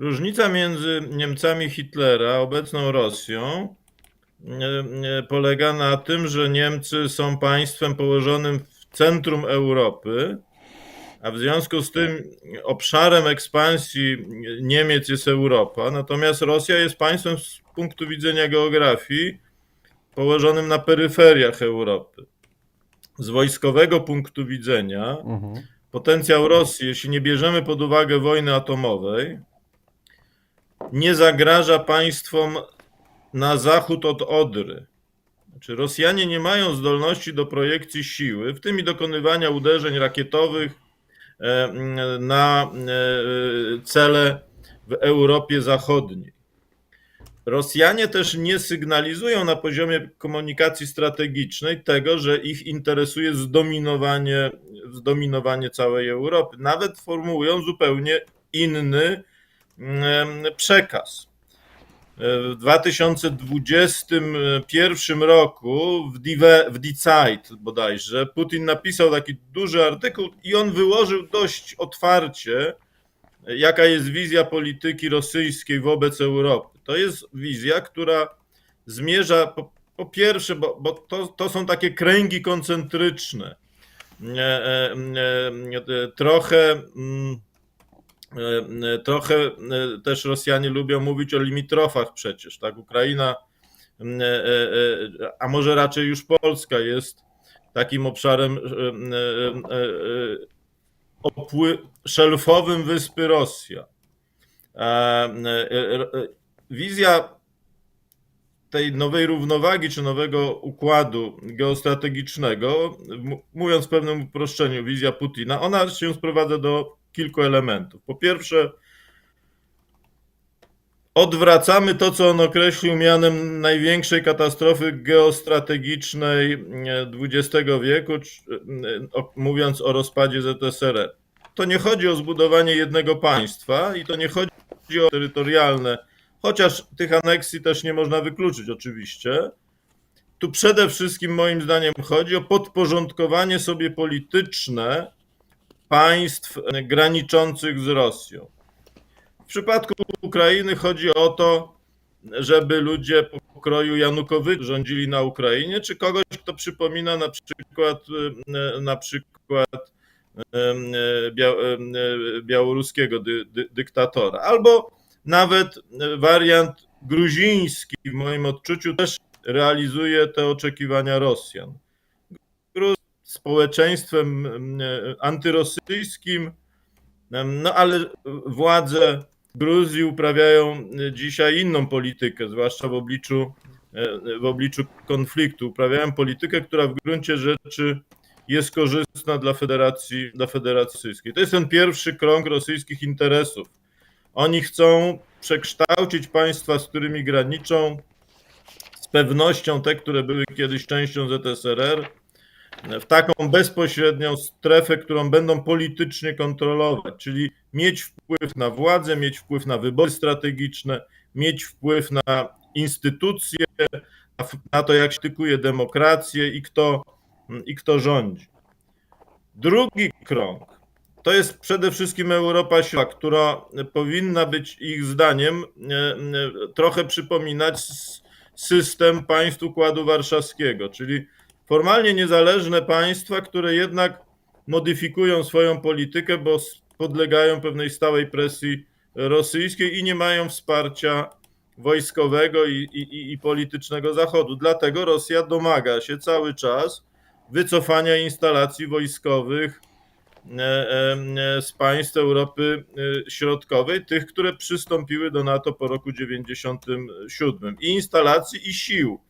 Różnica między Niemcami Hitlera, a obecną Rosją, e, e, polega na tym, że Niemcy są państwem położonym w centrum Europy, a w związku z tym obszarem ekspansji Niemiec jest Europa, natomiast Rosja jest państwem z punktu widzenia geografii położonym na peryferiach Europy. Z wojskowego punktu widzenia Mhm. potencjał Rosji, jeśli nie bierzemy pod uwagę wojny atomowej, nie zagraża państwom na zachód od Odry. Znaczy Rosjanie nie mają zdolności do projekcji siły, w tym i dokonywania uderzeń rakietowych e, na e, cele w Europie Zachodniej. Rosjanie też nie sygnalizują na poziomie komunikacji strategicznej tego, że ich interesuje zdominowanie, zdominowanie całej Europy. Nawet formułują zupełnie inny przekaz. W 2021 roku w, Die, w Die Zeit bodajże Putin napisał taki duży artykuł i on wyłożył dość otwarcie, jaka jest wizja polityki rosyjskiej wobec Europy. To jest wizja, która zmierza po, po pierwsze, bo, bo to, to są takie kręgi koncentryczne. E, e, e, Trochę, mm, trochę e, też Rosjanie lubią mówić o limitrofach przecież, tak? Ukraina, e, e, a może raczej już Polska jest takim obszarem e, e, e, szelfowym wyspy Rosja. E, e, e, Wizja tej nowej równowagi czy nowego układu geostrategicznego, mówiąc w pewnym uproszczeniu, wizja Putina, ona się sprowadza do kilku elementów. Po pierwsze, odwracamy to, co on określił mianem największej katastrofy geostrategicznej e, XX wieku, czy- e, mówiąc o rozpadzie ZSRR. To nie chodzi o zbudowanie jednego państwa i to nie chodzi o terytorialne chociaż tych aneksji też nie można wykluczyć oczywiście. Tu przede wszystkim moim zdaniem chodzi o podporządkowanie sobie polityczne państw graniczących z Rosją. W przypadku Ukrainy chodzi o to, żeby ludzie pokroju Janukowycza rządzili na Ukrainie, czy kogoś, kto przypomina na przykład e, na przykład e, e, białoruskiego dy, dy, dyktatora, albo nawet wariant gruziński w moim odczuciu też realizuje te oczekiwania Rosjan. Społeczeństwem mm, antyrosyjskim, em, no ale władze Gruzji uprawiają dzisiaj inną politykę, zwłaszcza w obliczu, e, w obliczu konfliktu. Uprawiają politykę, która w gruncie rzeczy jest korzystna dla Federacji, dla Federacji Rosyjskiej. To jest ten pierwszy krąg rosyjskich interesów. Oni chcą przekształcić państwa, z którymi graniczą, z pewnością te, które były kiedyś częścią ZSRR, w taką bezpośrednią strefę, którą będą politycznie kontrolować, czyli mieć wpływ na władzę, mieć wpływ na wybory strategiczne, mieć wpływ na instytucje, na, to, jak się tykuje demokrację i kto, i kto rządzi. Drugi krąg to jest przede wszystkim Europa Środkowa, która powinna być ich zdaniem e, e, trochę przypominać system państw Układu Warszawskiego, czyli formalnie niezależne państwa, które jednak modyfikują swoją politykę, bo podlegają pewnej stałej presji rosyjskiej i nie mają wsparcia wojskowego i, i, i politycznego Zachodu. Dlatego Rosja domaga się cały czas wycofania instalacji wojskowych e, e, z państw Europy e, Środkowej, tych, które przystąpiły do NATO po roku 97 i instalacji i sił e,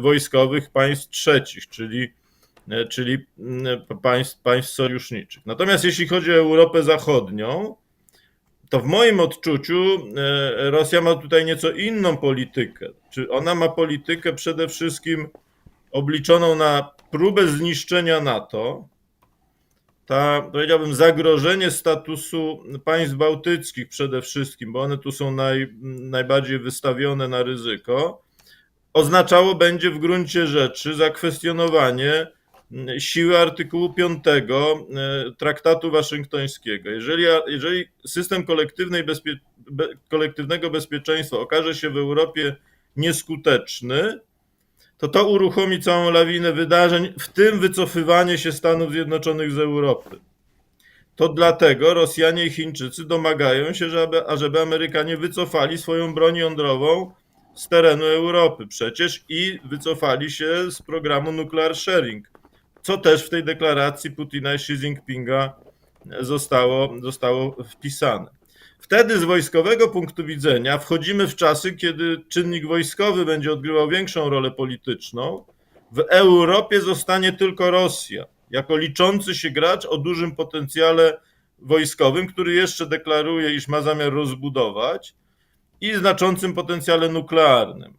wojskowych państw trzecich, czyli, e, czyli mm, państw, państw sojuszniczych. Natomiast jeśli chodzi o Europę Zachodnią, to w moim odczuciu e, Rosja ma tutaj nieco inną politykę. Czy ona ma politykę przede wszystkim obliczoną na próbę zniszczenia NATO, ta, powiedziałbym, zagrożenie statusu państw bałtyckich przede wszystkim, bo one tu są naj, najbardziej wystawione na ryzyko, oznaczało będzie w gruncie rzeczy zakwestionowanie mm, siły artykułu 5 Traktatu Waszyngtońskiego. Jeżeli, jeżeli system kolektywnej bezpie, be, kolektywnego bezpieczeństwa okaże się w Europie nieskuteczny, to to uruchomi całą lawinę wydarzeń, w tym wycofywanie się Stanów Zjednoczonych z Europy. To dlatego Rosjanie i Chińczycy domagają się, żeby, ażeby Amerykanie wycofali swoją broń jądrową z terenu Europy przecież i wycofali się z programu Nuclear Sharing, co też w tej deklaracji Putina i Xi Jinpinga zostało, zostało wpisane. Wtedy z wojskowego punktu widzenia wchodzimy w czasy, kiedy czynnik wojskowy będzie odgrywał większą rolę polityczną. W Europie zostanie tylko Rosja, jako liczący się gracz o dużym potencjale wojskowym, który jeszcze deklaruje, iż ma zamiar rozbudować, i znaczącym potencjale nuklearnym.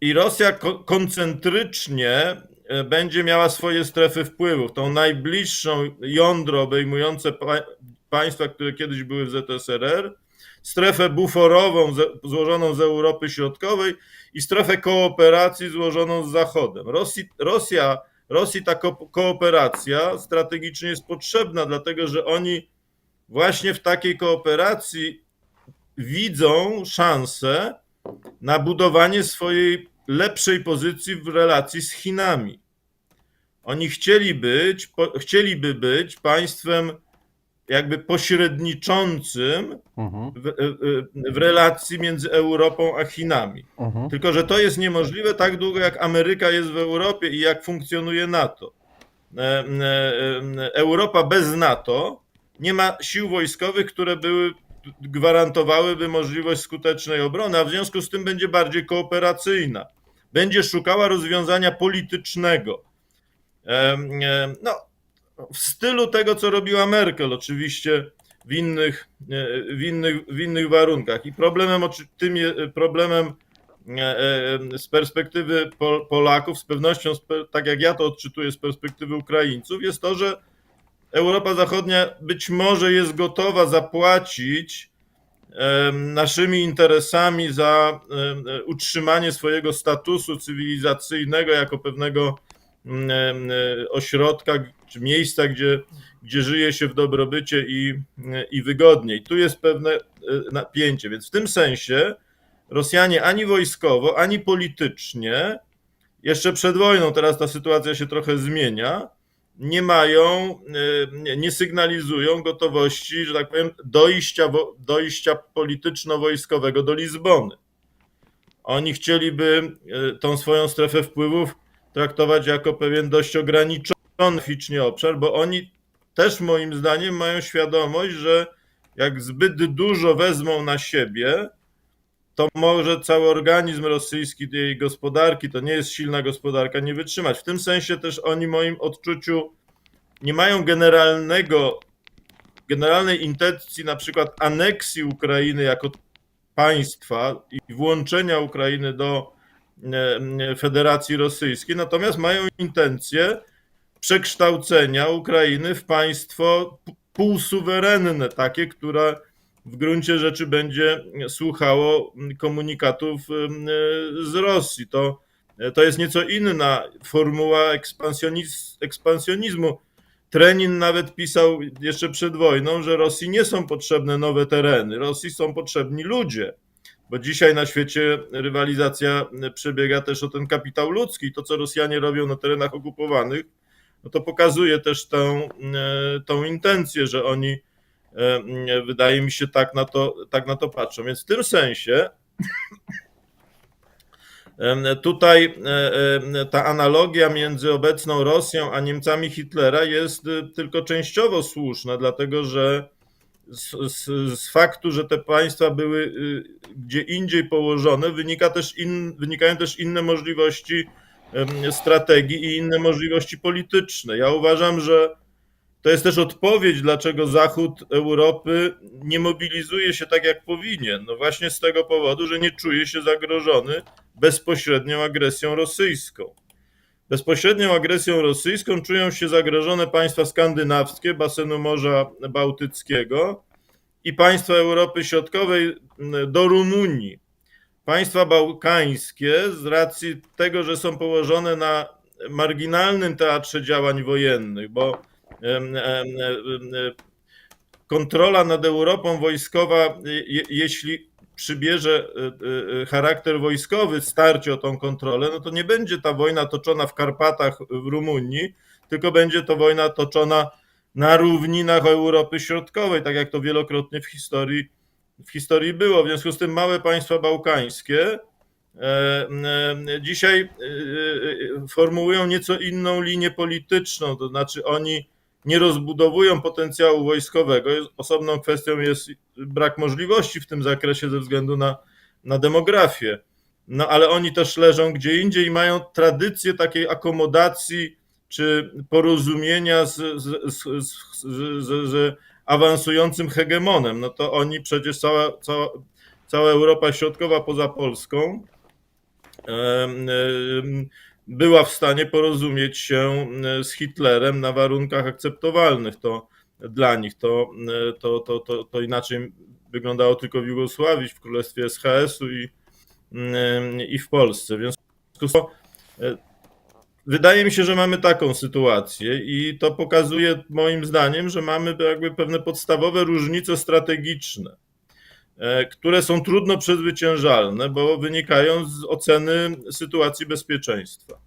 I Rosja ko- koncentrycznie e, będzie miała swoje strefy wpływów. Tą najbliższą jądro obejmujące pa- państwa, które kiedyś były w ZSRR, strefę buforową złożoną z Europy Środkowej i strefę kooperacji złożoną z Zachodem. Rosji, Rosja, Rosji ta ko- kooperacja strategicznie jest potrzebna, dlatego że oni właśnie w takiej kooperacji widzą szansę na budowanie swojej lepszej pozycji w relacji z Chinami. Oni chcieli być, po, chcieliby być państwem jakby pośredniczącym Mhm, w, w, w relacji między Europą a Chinami. mhm. Tylko, że to jest niemożliwe tak długo, jak Ameryka jest w Europie i jak funkcjonuje NATO. E, e, e, Europa bez NATO nie ma sił wojskowych, które były gwarantowałyby możliwość skutecznej obrony, a w związku z tym będzie bardziej kooperacyjna. Będzie szukała rozwiązania politycznego. E, No, w stylu tego, co robiła Merkel, oczywiście w innych, e, w innych, w innych warunkach. I problemem, tym problemem e, z perspektywy Pol- Polaków, z pewnością, tak jak ja to odczytuję z perspektywy Ukraińców, jest to, że Europa Zachodnia być może jest gotowa zapłacić naszymi interesami za utrzymanie swojego statusu cywilizacyjnego jako pewnego ośrodka czy miejsca, gdzie, gdzie żyje się w dobrobycie i, i wygodniej. Tu jest pewne e, napięcie, więc w tym sensie Rosjanie ani wojskowo, ani politycznie, jeszcze przed wojną, teraz ta sytuacja się trochę zmienia, nie mają, e, nie- sygnalizują gotowości, że tak powiem, dojścia, dojścia polityczno-wojskowego do Lizbony. Oni chcieliby e, tą swoją strefę wpływów traktować jako pewien dość ograniczony graficznie obszar, bo oni też moim zdaniem mają świadomość, że jak zbyt dużo wezmą na siebie, to może cały organizm rosyjski, jej gospodarki, to nie jest silna gospodarka, nie wytrzymać. W tym sensie też oni, moim odczuciu, nie mają generalnego, generalnej intencji na przykład aneksji Ukrainy jako państwa i włączenia Ukrainy do e, e, Federacji Rosyjskiej, natomiast mają intencję przekształcenia Ukrainy w państwo półsuwerenne, takie, które w gruncie rzeczy będzie słuchało komunikatów e, z Rosji. To, to jest nieco inna formuła ekspansjoniz, ekspansjonizmu. Trenin nawet pisał jeszcze przed wojną, że Rosji nie są potrzebne nowe tereny, Rosji są potrzebni ludzie. Bo dzisiaj na świecie rywalizacja przebiega też o ten kapitał ludzki. To, co Rosjanie robią na terenach okupowanych, no to pokazuje też tą, e, tą intencję, że oni, wydaje mi się, tak na, to, tak na to patrzą. Więc w tym sensie tutaj e, e, ta analogia między obecną Rosją a Niemcami Hitlera jest e, tylko częściowo słuszna, dlatego że z, z, z faktu, że te państwa były y, gdzie indziej położone, wynika też in, wynikają też inne możliwości strategii i inne możliwości polityczne. Ja uważam, że to jest też odpowiedź, dlaczego Zachód Europy nie mobilizuje się tak, jak powinien. No właśnie z tego powodu, że nie czuje się zagrożony bezpośrednią agresją rosyjską. Bezpośrednią agresją rosyjską czują się zagrożone państwa skandynawskie, basenu Morza Bałtyckiego i państwa Europy Środkowej do Rumunii. Państwa bałkańskie, z racji tego, że są położone na marginalnym teatrze działań wojennych, bo kontrola nad Europą wojskowa, je, jeśli przybierze y, y, charakter wojskowy, starcie o tą kontrolę, no to nie będzie ta wojna toczona w Karpatach w Rumunii, tylko będzie to wojna toczona na równinach Europy Środkowej, tak jak to wielokrotnie w historii, w historii było. W związku z tym małe państwa bałkańskie e, e, dzisiaj e, e, formułują nieco inną linię polityczną, to znaczy oni nie rozbudowują potencjału wojskowego. Osobną kwestią jest brak możliwości w tym zakresie ze względu na, na demografię. No ale oni też leżą gdzie indziej i mają tradycję takiej akomodacji czy porozumienia z, z, z, z, z, awansującym hegemonem. No to oni przecież cała, cała, cała Europa Środkowa poza Polską em, em, była w stanie porozumieć się e, z Hitlerem na warunkach akceptowalnych to dla nich. To, e, to, to, to, to inaczej wyglądało tylko w Jugosławii, w Królestwie SHS-u i, em, i w Polsce. W związku z tym e, wydaje mi się, że mamy taką sytuację i to pokazuje moim zdaniem, że mamy jakby pewne podstawowe różnice strategiczne które są trudno przezwyciężalne, bo wynikają z oceny sytuacji bezpieczeństwa.